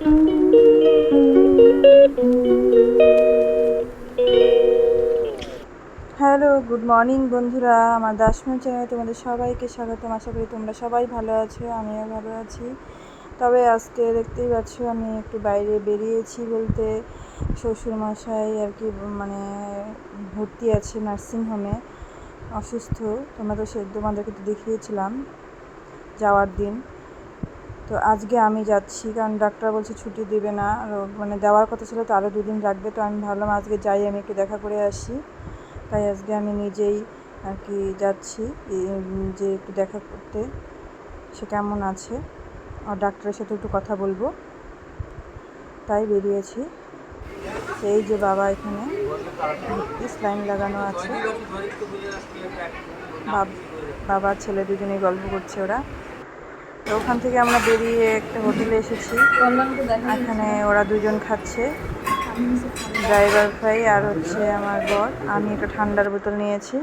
Hello, good morning বন্ধুরা, আমার দাসমন চ্যানেলে তোমাদের সবাইকে স্বাগতম। আশা করি তোমরা সবাই ভালো আছো, আমিও ভালো আছি। তবে আজকে দেখতেই পাচ্ছ, আমি একটু বাইরে বেরিয়েছি বলতে শ্বশুরমশাই আর কি মানে ভর্তি আছে নার্সিংহোমে অসুস্থ। তোমরা তো সে, তোমাদেরকে তো দেখিয়েছিলাম যাওয়ার দিন। তো আজকে আমি যাচ্ছি, কারণ ডাক্তার বলছে ছুটি দেবে না। মানে দেওয়ার কথা ছিল তো আরও দুদিন রাখবে তো আমি ভাবলাম আজকে যাই, আমি একটু দেখা করে আসি। তাই আজকে আমি নিজেই আর কি যাচ্ছি যে একটু দেখা করতে। সে কেমন আছে? আর ডাক্তারের সাথে একটু কথা বলব। তাই বেরিয়েছি। এই যে বাবা এখানে লাইন লাগানো আছে। বাব- বাবা, ছেলে দুজনেই গল্প করছে ওরা। তো ওখান থেকে আমরা বেরিয়ে একটা হোটেলে এসেছি। এখানে ওরা দুজন খাচ্ছে। ড্রাইভার ভাই আর হচ্ছে আমার বর। আমি একটা ঠান্ডার বোতল নিয়েছি।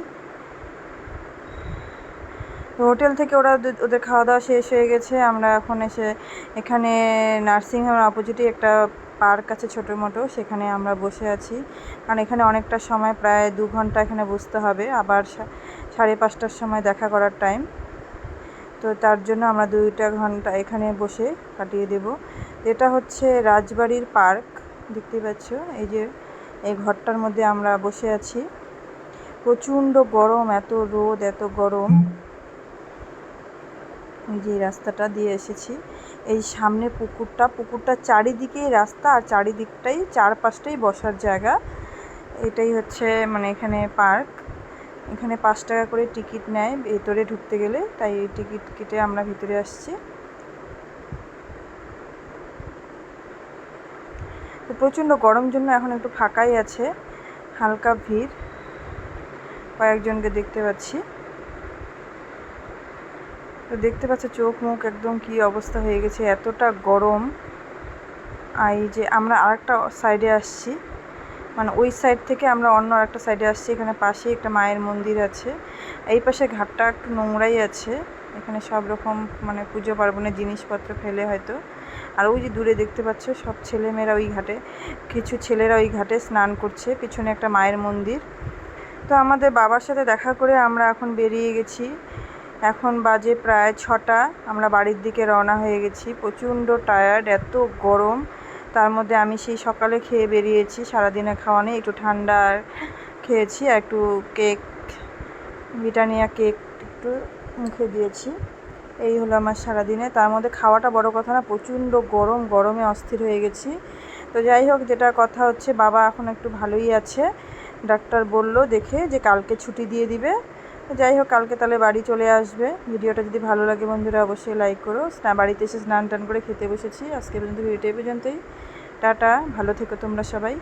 তো হোটেল থেকে ওরা ওদের খাওয়া দাওয়া শেষ হয়ে গেছে। আমরা এখন এসে, এখানে নার্সিংহোমের অপোজিটে একটা পার্ক আছে ছোটো মোটো। সেখানে আমরা বসে আছি। কারণ এখানে অনেকটা সময়, প্রায় দু ঘণ্টা এখানে বসতে হবে। আবার সাড়ে পাঁচটার সময় দেখা করার টাইম তো তার জন্য আমরা দুইটা ঘণ্টা এখানে বসে কাটিয়ে দেব। এটা হচ্ছে রাজবাড়ির পার্ক, দেখতেই পাচ্ছ? এই যে, এই ঘরটার মধ্যে আমরা বসে আছি। প্রচণ্ড গরম, এত রোদ, এত গরম। এই যে রাস্তাটা দিয়ে এসেছি। এই সামনে পুকুরটা পুকুরটার চারিদিকেই রাস্তা আর চারিদিকটাই, চারপাশটাই বসার জায়গা। এটাই হচ্ছে মানে এখানে পার্ক। এখানে পাঁচ টাকা করে টিকিট নেয় ভেতরে ঢুকতে গেলে, তাই এই টিকিট কেটে আমরা ভিতরে আসছি। তো প্রচণ্ড গরম জন্য এখন একটু ফাঁকাই আছে, হালকা ভিড়, কয়েকজনকে দেখতে পাচ্ছি। তো দেখতে পাচ্ছ চোখ মুখ একদম কি অবস্থা হয়ে গেছে, এতটা গরম। আর এই যে আমরা আরেকটা সাইডে আসছি। মানে ওই সাইড থেকে আমরা অন্য আরেকটা সাইডে আসছি, এখানে পাশেই একটা মায়ের মন্দির আছে। এই পাশে ঘাটটা একটু নোংরাই আছে, এখানে সব রকম মানে পুজো পার্বণের জিনিসপত্র ফেলে হয়তো। আর ওই যে দূরে দেখতে পাচ্ছ, সব ছেলেমেয়েরা ওই ঘাটে, কিছু ছেলেরা ওই ঘাটে স্নান করছে, পিছনে একটা মায়ের মন্দির। তো আমাদের বাবার সাথে দেখা করে আমরা এখন বেরিয়ে গেছি। এখন বাজে প্রায় ছটা, আমরা বাড়ির দিকে রওনা হয়ে গেছি। প্রচণ্ড টায়ার্ড এত গরম। তার মধ্যে আমি সেই সকালে খেয়ে বেরিয়েছি সারাদিনে খাওয়া নেই, একটু ঠান্ডা খেয়েছি, আর একটু কেক, ব্রিটানিয়া কেক একটু মুখে দিয়েছি। এই হলো আমার সারাদিনে। তার মধ্যে খাওয়াটা বড় কথা না, প্রচণ্ড গরম, গরমে অস্থির হয়ে গেছি। তো যাই হোক, যেটা কথা হচ্ছে, বাবা এখন একটু ভালোই আছে। ডাক্তার বলল দেখে যে কালকে ছুটি দিয়ে দিবে। যাই হোক, কালকে তাহলে বাড়ি চলে আসবে। ভিডিওটা যদি ভালো লাগে বন্ধুরা, অবশ্যই লাইক করো। স্নান বাড়িতে এসে স্নান টান করে খেতে বসেছি। আজকে পর্যন্ত ভিডিওটা পর্যন্তই। টাটা, ভালো থেকো তোমরা সবাই।